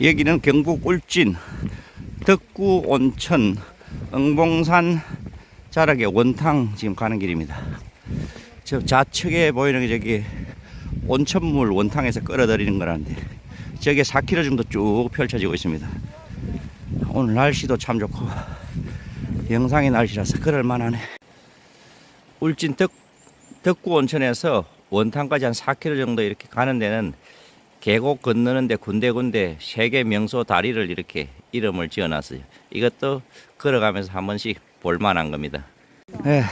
여기는 경북 울진 덕구 온천 응봉산 자락의 원탕 지금 가는 길입니다. 저 좌측에 보이는 게 저기 온천물 원탕에서 끌어들이는 거라는데 저게 4km 정도 쭉 펼쳐지고 있습니다. 오늘 날씨도 참 좋고 영상의 날씨라서 그럴 만하네. 울진 덕, 덕구 온천에서 원탕까지 한 4km 정도 이렇게 가는 데는 계곡 건너는데 군데군데 세계 명소 다리를 이렇게 이름을 지어놨어요. 이것도 걸어가면서 한 번씩 볼만한 겁니다. 에,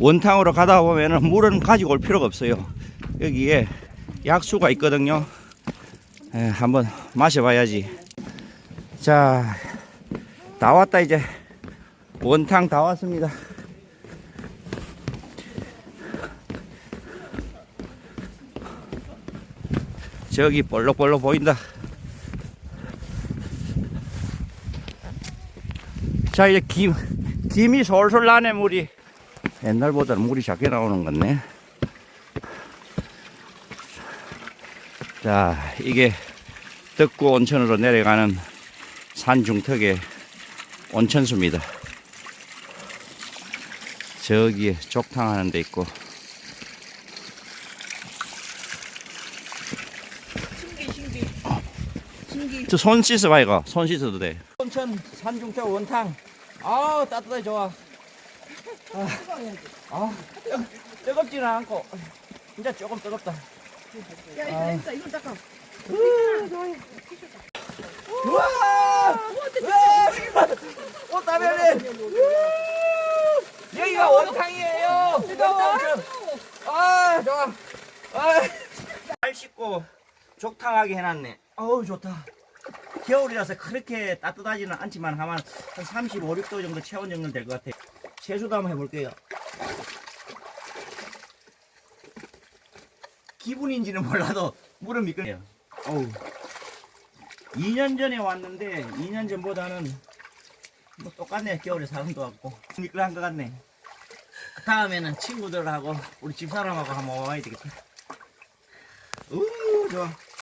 원탕으로 가다 보면은 물은 가지고 올 필요가 없어요. 여기에 약수가 있거든요. 에, 한번 마셔봐야지. 자, 다 왔다 이제 원탕 다 왔습니다. 저기 볼록볼록 보인다. 자 이제 김 김이 솔솔 나네 물이 옛날보다는 물이 작게 나오는 것 같네. 자 이게 덕구 온천으로 내려가는 산 중턱의 온천수입니다. 저기에 족탕 하는 데 있고 신기 신기. 신기. 저 손 씻어봐 이거. 손 씻어도 돼. 온천 산중턱 원탕. 아 따뜻해 좋아. 아, 아 뜨, 뜨겁지는 않고. 진짜 조금 뜨겁다. 야 이거 진짜 이거 잠깐 우와! 우와 오 따별이 여기가 원탕이에요. 아 좋아. 아잘 씻고 족탕하게 해놨네. 어우 좋다. 겨울이라서 그렇게 따뜻하지는 않지만 하면 한 35, 6도 정도 체온 정도 될 것 같아요 세수도 한번 해볼게요. 기분인지는 몰라도 물은 미끌해요. 어우. 2년 전에 왔는데 2년 전보다는 뭐 똑같네 겨울에 사람도 왔고. 미끌한 것 같네. 다음에는 친구들하고 우리 집사람하고 한번 와야 되겠다. 우 좋아